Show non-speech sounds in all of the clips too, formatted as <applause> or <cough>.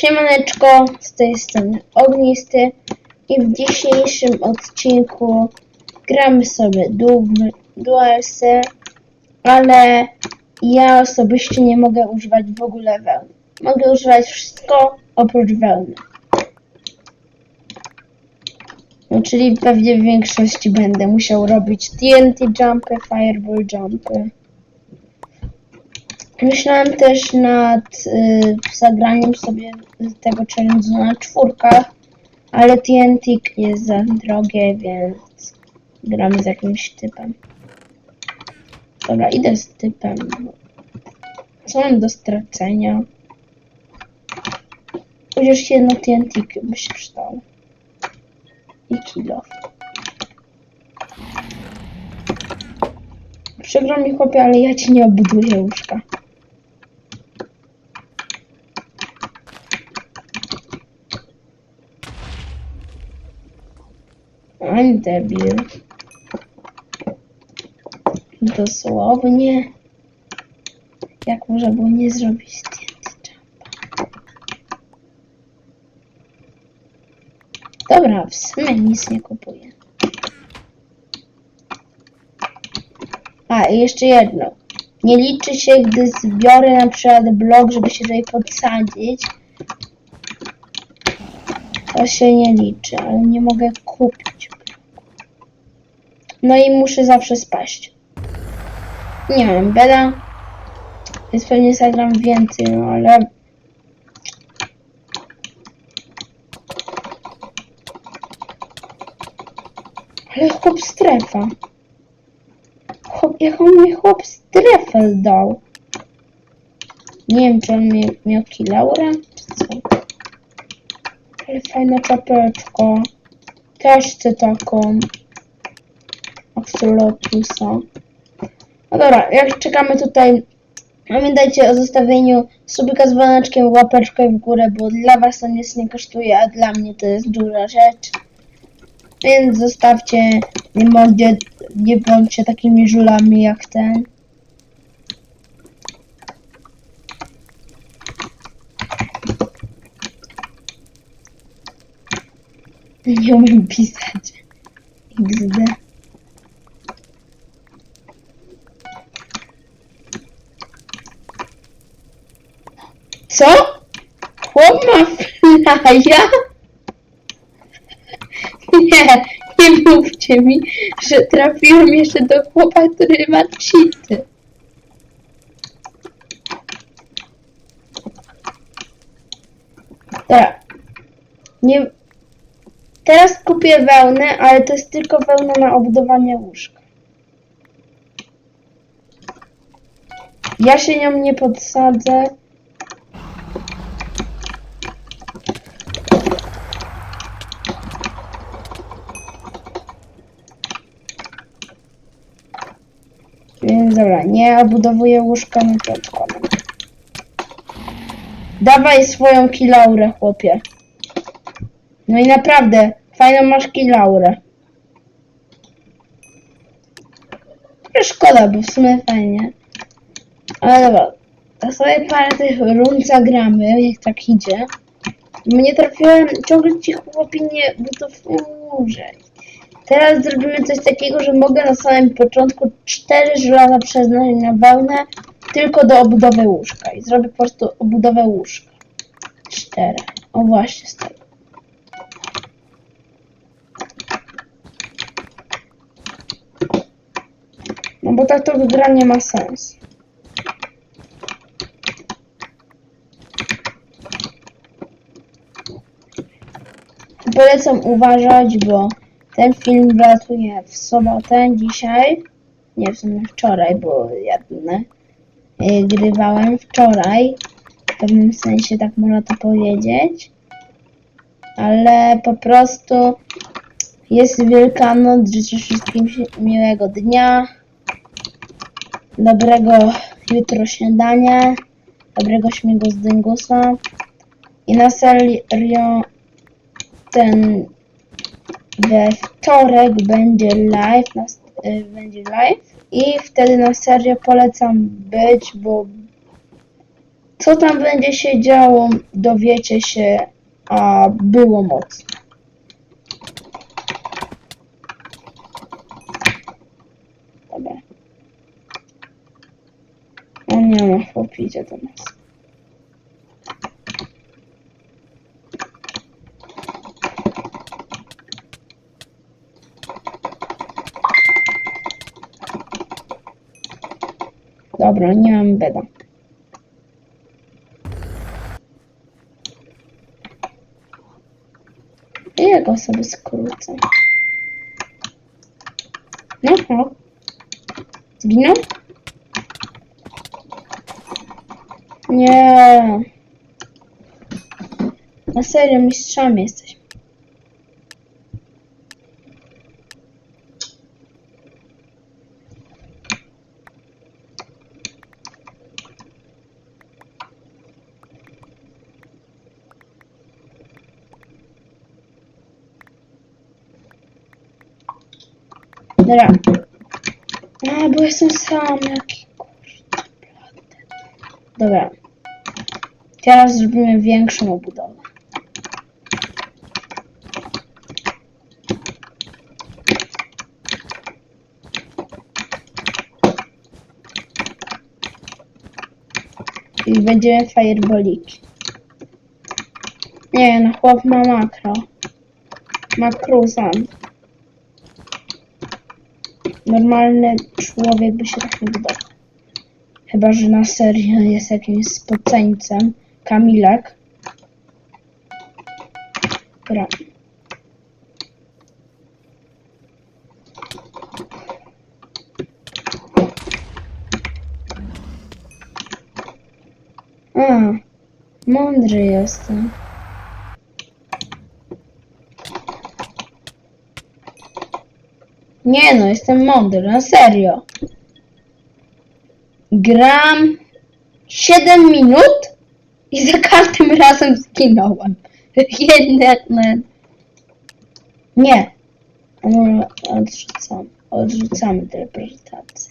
Siemaneczko, z tej strony Ognisty i w dzisiejszym odcinku gramy sobie Dualsy, ale ja osobiście nie mogę używać w ogóle wełny. Mogę używać wszystko oprócz wełny. No, czyli pewnie w większości będę musiał robić TNT jumpy, fireball jumpy. Myślałem też nad y, zagraniem sobie tego challenge'u na czwórkach, ale TNT jest za drogie, więc gramy z jakimś typem. Dobra, idę z typem. Co mam do stracenia? Chociaż jedno TNT by się przydało. I kilo. Przykro mi chłopie, ale ja ci nie obuduję łóżka. Ani debil. Dosłownie. Jak można było nie zrobić zdjęcia? Dobra, w sumie nic nie kupuję. A, i jeszcze jedno. Nie liczy się, gdy zbiorę na przykład blok, żeby się tutaj podsadzić. To się nie liczy, ale nie mogę kupić. No i muszę zawsze spaść. Nie wiem, beda. Więc pewnie zagram więcej, no ale... Ale chłop strefa. Chłop, jaką mi chłop strefę dał. Nie wiem, czy on mi- miał kilaurę, czy co. Ale fajna czapeczka. Też chcę taką. Axolotusa. No dobra, jak czekamy tutaj, pamiętajcie o zostawieniu subika z dzwoneczkiem, łapeczkę w górę, bo dla was to nic nie kosztuje, a dla mnie to jest duża rzecz. Więc zostawcie, nie bądźcie, nie bądźcie takimi żulami jak ten. <laughs> Nie umiem pisać. XD. Co? Chłop ma? <laughs> Nie, nie mówcie mi, że trafiłem jeszcze do chłopa, który ma cheaty. Dobra. Nie... Teraz kupię wełnę, ale to jest tylko wełna na obudowanie łóżka. Ja się nią nie podsadzę. Więc dobra, nie obudowuję łóżka na to odkładam. Dawaj swoją kilaurę, chłopie. No i naprawdę, fajną masz kilaurę. Szkoda, bo w sumie fajnie. Ale dobra, to sobie parę tych rund zagramy, jak tak idzie. Mnie trafiłem, ciągle ci chłopi nie budowurzej. Teraz zrobimy coś takiego, że mogę na samym początku cztery żelaza przeznaczyć na wełnę tylko do obudowy łóżka. I zrobię po prostu obudowę łóżka. Cztery. O właśnie z tego. No bo tak to gra nie ma sensu. Polecam uważać, bo ten film wlatuje w sobotę dzisiaj. Nie w sumie wczoraj, bo ja y, grywałem wczoraj. W pewnym sensie tak można to powiedzieć. Ale po prostu jest Wielkanoc. Życzę wszystkim miłego dnia. Dobrego jutro śniadania. Dobrego śmigu z dyngusa. I na serio ten we wtorek będzie live, na, y, będzie live i wtedy na serio polecam być, bo Co tam będzie się działo, dowiecie się, a było mocno. Dobra. O nie, no, chłop idzie do nas. Mam beda. I ja go sobie skrócę. No, no. Zginął? Nie. Na serio, mistrzami jesteś. Dobra. A, bo jestem sam, jaki kurde. Dobra. Teraz zrobimy większą obudowę. I będziemy fireballiki. Nie, no chłop ma makro. Ma cruzan. Normalny człowiek by się tak nie budował. Chyba, że na serio jest jakimś spoceńcem. Kamilek. Dobra. A, mądry jestem. Nie no, jestem mądry, na serio. Gram 7 minut i za każdym <laughs> razem zginąłem. Jeden. Nie. No, Odrzucam. Odrzucamy teleportację.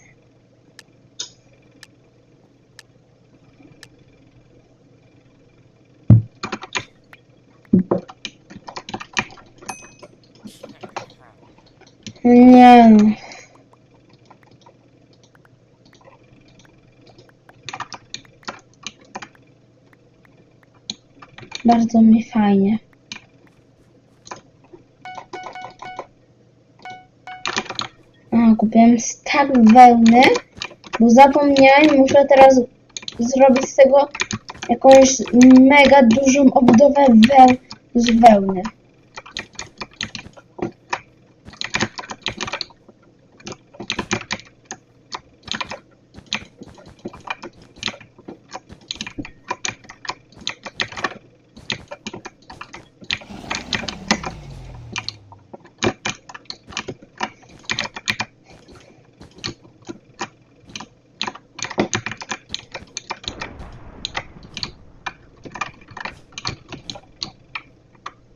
Nie. Bardzo mi fajnie. A, kupiłem stak wełny, bo zapomniałem, muszę teraz zrobić z tego jakąś mega dużą obudowę weł z wełny.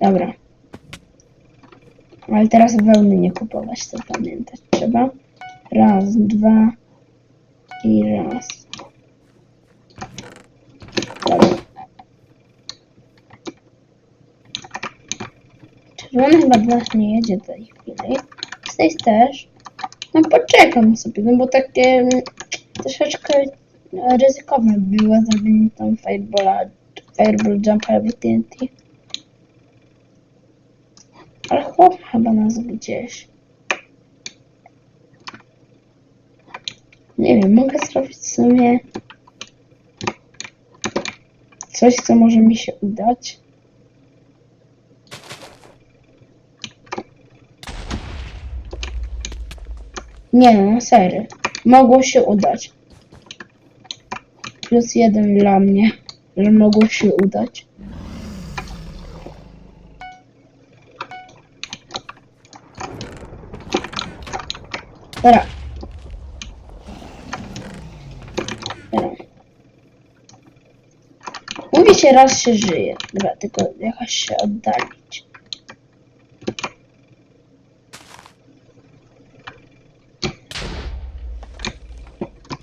Dobra. Ale teraz wełny nie kupować, to pamiętać trzeba. Raz, dwa i raz. Dobra. Czerwony chyba do nas nie jedzie tej chwili. Z tej też. No poczekam sobie, no bo takie mm, troszeczkę ryzykowne było zrobienie tam fireballa, fireball jump albo TNT. Chłop chyba nas gdzieś. Nie wiem, mogę zrobić w sumie coś, co może mi się udać. Nie no, na serio. Mogło się udać. Plus jeden dla mnie, że mogło się udać. Dobra. Mówi się raz się żyje. Dobra, tylko jakaś się oddalić.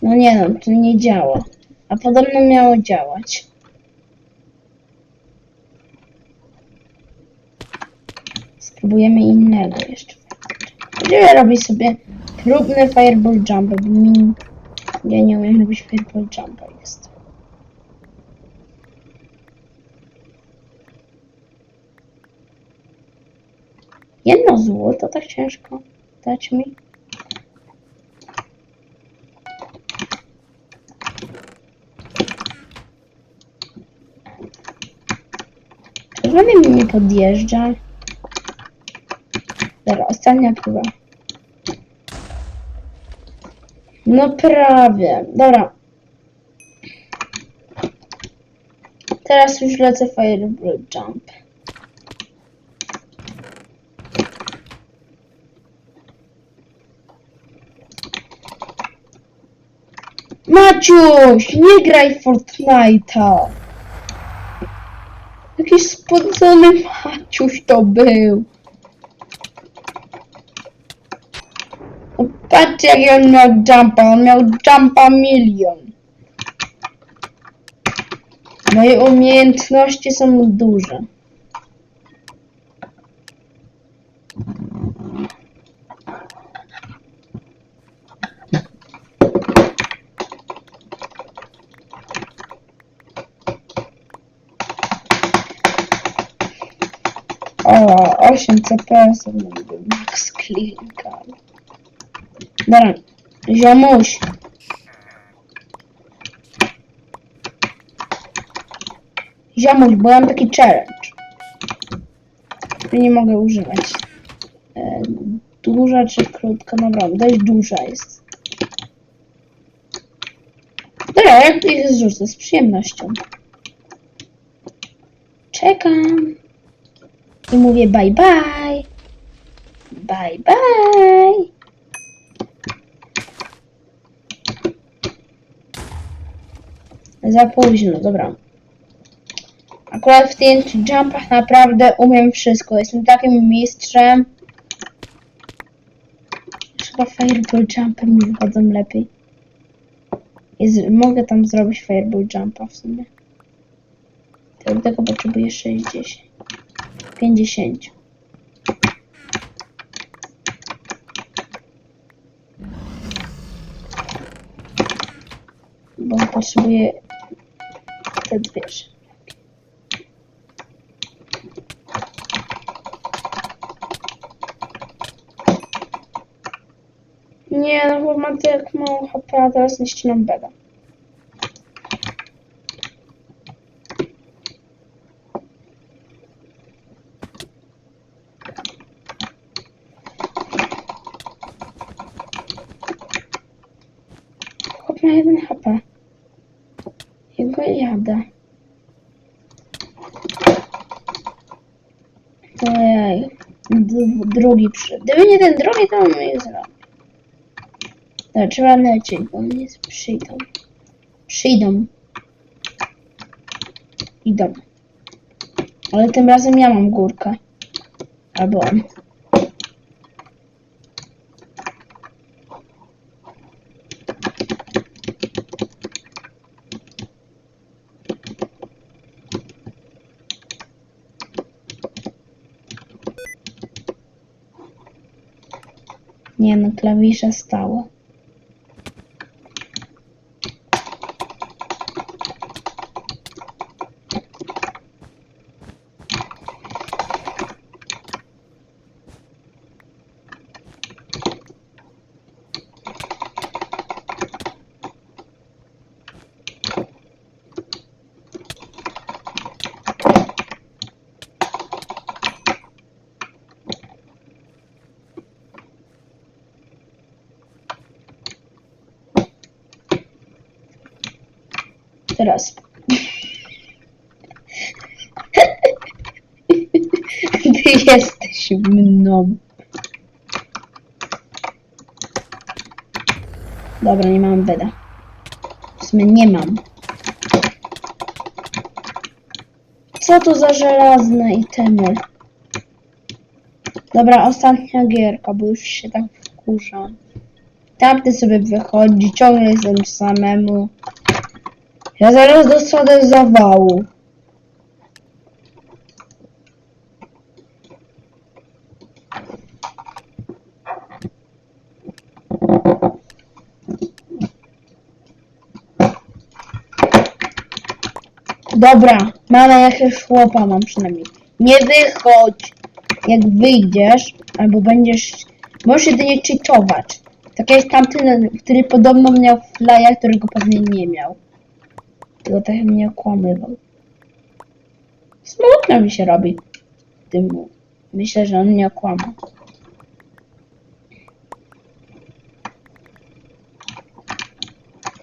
No nie no, to nie działa. A podobno miało działać. Spróbujemy innego jeszcze. Będziemy robić sobie próbne fireball mi... Ja nie umiem robić fireball jumpa jest. Jedno złoto tak ciężko dać mi. Czerwony mi nie podjeżdża. Dobra, ostatnia próba. No prawie. Dobra. Teraz już lecę Fireball Jump. Maciuś, nie graj Fortnite'a. Jakiś spodzony Maciuś to był. O, Patrzcie jak on miał jumpa, on miał jumpa milion. Moje umiejętności są duże. O, 8 CPS max klinka. Dobra, ziomuś. Ziomuś, bo mam taki challenge. nie mogę używać. E, duża czy krótka? Dobra, dość duża jest. Dobra, jak ich zrzucę z przyjemnością. Czekam. I mówię bye bye. Bye bye. Za późno, dobra. Akurat w tych jumpach naprawdę umiem wszystko. Jestem takim mistrzem. Chyba fireball jumpy mi wychodzą lepiej. Jest, mogę tam zrobić fireball jumpa w sumie. Do tego potrzebuję 60. 50. Bo potrzebuję Nie, no bo mam tak mało HP, a teraz nie ścinam beda. Ma jeden HP. Jadę. Ojej. Drugi przy. Gdyby nie ten drugi, to bym ich zrobił. Dobra, trzeba lecieć, bo oni przyjdą. Przyjdą. Idą. Ale tym razem ja mam górkę. Albo on. Nie no, klawisze stałe. Teraz. Ty <laughs> jesteś mną. Dobra, nie mam beda. W sumie nie mam. Co to za żelazne itemy? Dobra, ostatnia gierka, bo już się tak wkurzam. Tamty sobie wychodzi, ciągle jestem samemu. Ja zaraz dostanę zawału. Dobra, mamy jakiegoś chłopa, mam przynajmniej. Nie wychodź! Jak wyjdziesz, albo będziesz... Możesz jedynie cheatować. Tak jak tamten, który podobno miał flya, którego pewnie nie miał. Tylko tak mnie okłamywał. Smutno mi się robi. Tym. Myślę, że on mnie okłamał.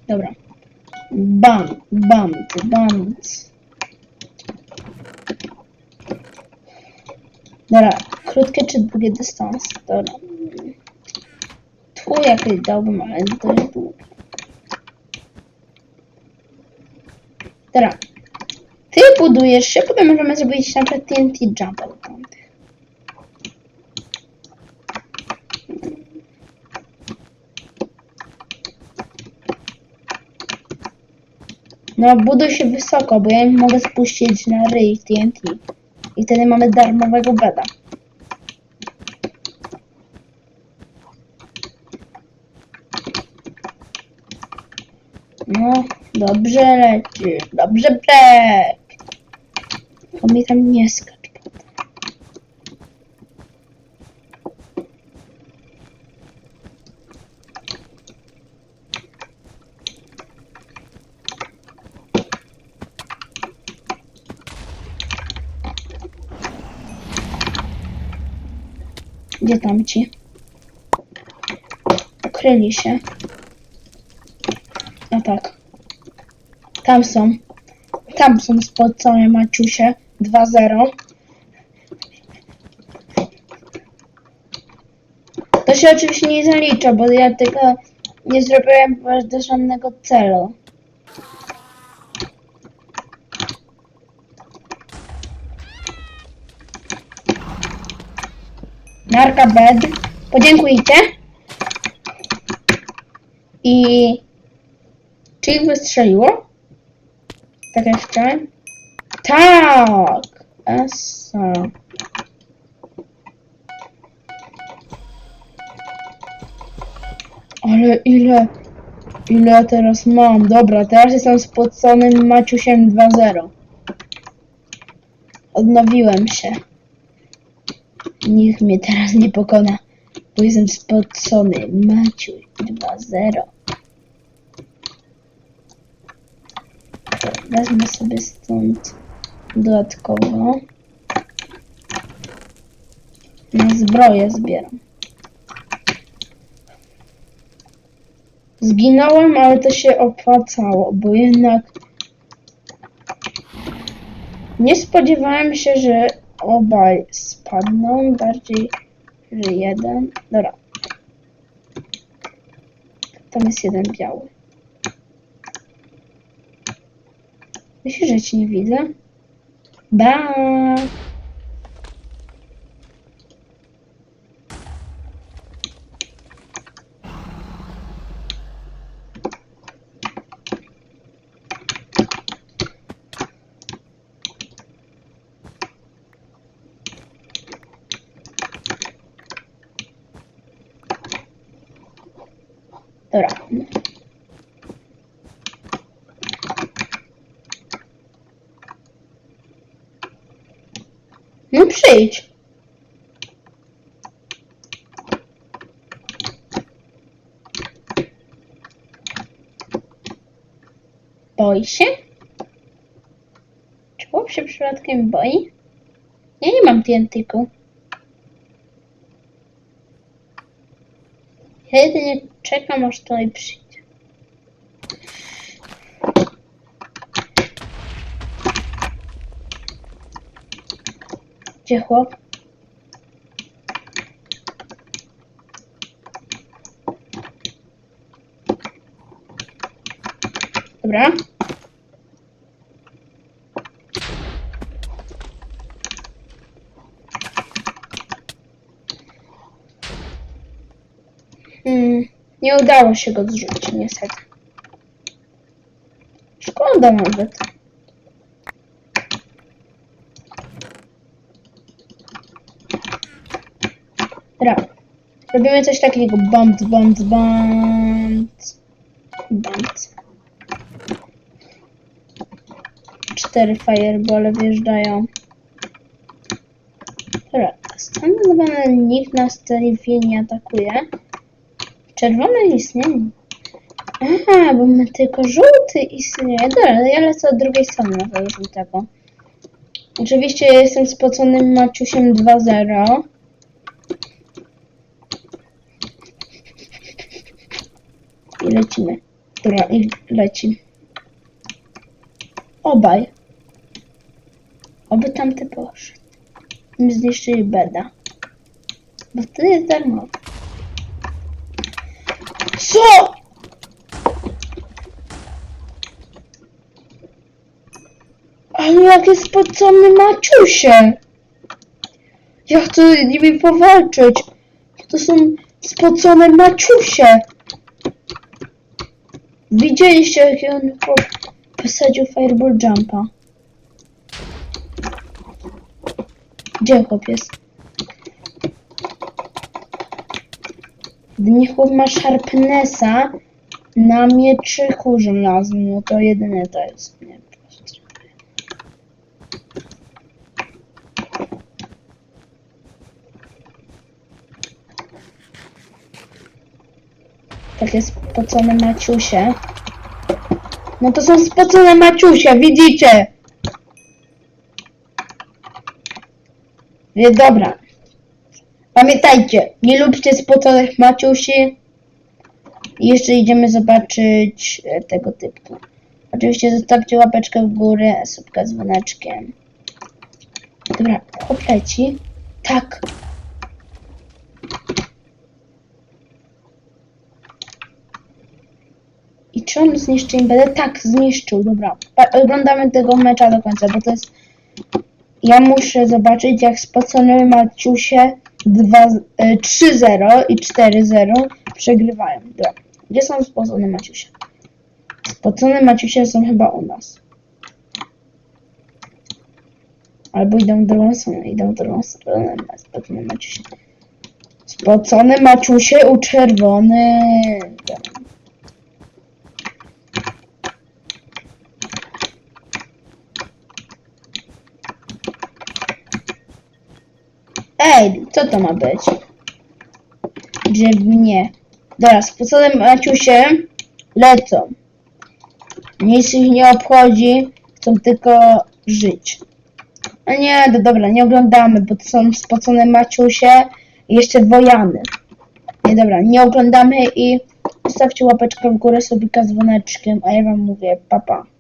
Dobra. Bam, bam, bam. Dobra, krótkie czy długie dystans? Dobra. Tu jakieś dałbym, ale dość długie. Dobra. Ty budujesz się, potem możemy zrobić na przykład TNT jump. No, buduj się wysoko, bo ja im mogę spuścić na ryj TNT. I wtedy mamy darmowego beda. No, dobrze leci, dobrze brek. To mi tam nie skacz. potem. Gdzie tam ci? Ukryli się. A tak. Tam są. Tam są spocone Maciusie. 2-0. To się oczywiście nie zalicza, bo ja tego nie zrobiłem do żadnego celu. Narka bed. Podziękujcie. I... Czy ich wystrzeliło? Tak jak chciałem? Tak! Esa. Ale ile... Ile ja teraz mam? Dobra, teraz jestem spoconym Maciusiem 2-0. Odnowiłem się. Nikt mnie teraz nie pokona, bo jestem spocony Maciuś 2-0. Wezmę sobie stąd dodatkowo. Na zbroję zbieram. Zginąłem, ale to się opłacało, bo jednak nie spodziewałem się, że obaj spadną, bardziej, że jeden. Dobra. Tam jest jeden biały. Myślisz, że ci nie widzę? Ba. Dobra. No przyjdź. Boi się? Czy chłop się przypadkiem boi? Ja nie mam TNT-ku. Ja jedynie czekam, aż tutaj przyjdzie. Gdzie chłop? Dobra. Nie udało się go zrzucić, niestety. Szkoda, nawet. Dobra. Robimy coś takiego. Bump, bump, bump. Bump. Cztery firebole wjeżdżają. Dobra. Stanowione nikt nas tutaj nie atakuje. Czerwony istnieje. Aha, bo my tylko żółty istnieje. Dobra, ale ja lecę od drugiej strony na tego żółtego. Oczywiście jestem spoconym Maciusiem 2-0. I lecimy. Dobra, i leci. Obaj. Oby tamty poszedł. My zniszczyli beda. Bo wtedy jest darmowy. Co? Ale jakie spocone Maciusie! Ja chcę z nimi powalczyć. To są spocone Maciusie. Widzieliście, jak on posadził Fireball Jumpa? Gdzie chłop Gdy chłop ma Sharpnessa na mieczyku żelaznym, no to jedyne to jest. Nie. Takie spocone maciusie. No to są spocone maciusie, widzicie? Nie, dobra. Pamiętajcie, nie lubcie spoconych maciusi. I jeszcze idziemy zobaczyć e, tego typu. Oczywiście zostawcie łapeczkę w górę, subkę z dzwoneczkiem. Dobra, chłop leci. Tak. I czy on zniszczył imbedę? Tak, zniszczył, dobra. Pa- oglądamy tego mecza do końca, bo to jest... Ja muszę zobaczyć, jak spocone Maciusie 2, e, 3-0 i 4-0 przegrywają. Dobra. Gdzie są spocone Maciusie? Spocone Maciusie są chyba u nas. Albo idą w drugą stronę, idą w drugą stronę. Spocone Maciusie. Spocone Maciusie u czerwony. Dobra. Co to ma być? Że mnie. Dobra, spocone Maciusie lecą. Nic ich nie obchodzi, chcą tylko żyć. A nie, no dobra, nie oglądamy, bo to są spocone Maciusie i jeszcze Wojany. Nie, dobra, nie oglądamy i zostawcie łapeczkę w górę, sobie z dzwoneczkiem, a ja wam mówię, papa. Pa.